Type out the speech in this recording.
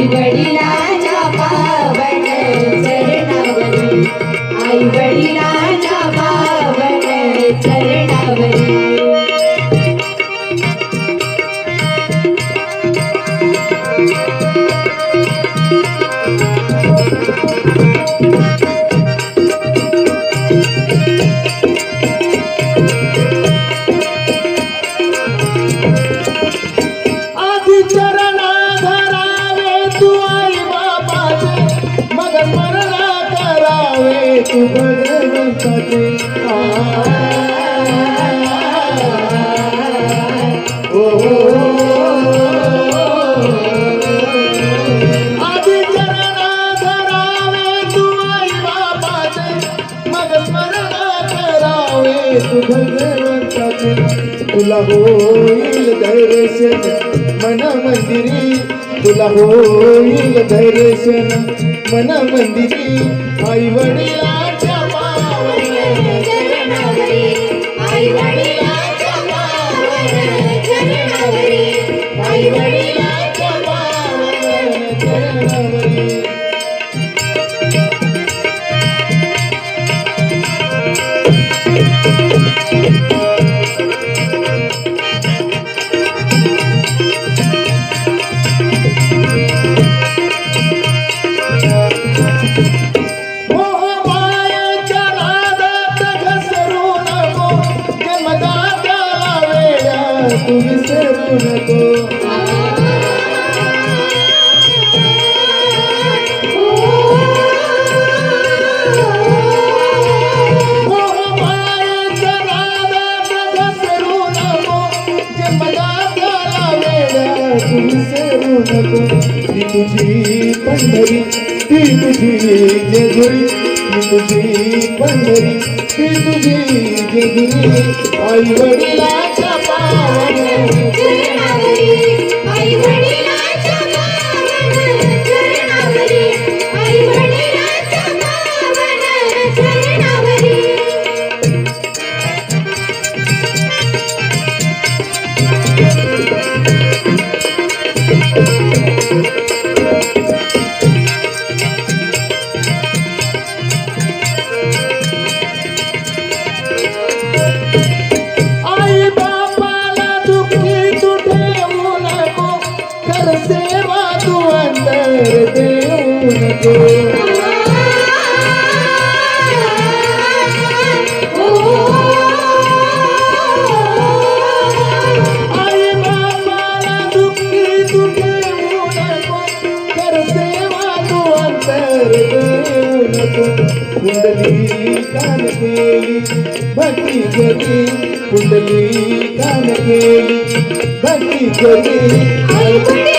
आई वडिलांच्या पावन चरणावरी आई वडिलांच्या पावन चरणावरी तुला होईल धैर्यशन मन मंदिरी तुला होईल धैर्यशन मना मंदिरी आई वडिलाच्या आई वडिलाच्या आई वडिला तू विसरू नको ती तुझी पंढरी ती तुझी जेजुरी ती तुझी पंढरी ती तुझी जेजुरी आई वडिलाच्या पावन अंतर देऊ नको कुंडली कान केली भक्ती जगी कुंडली कान केली भक्ती जगी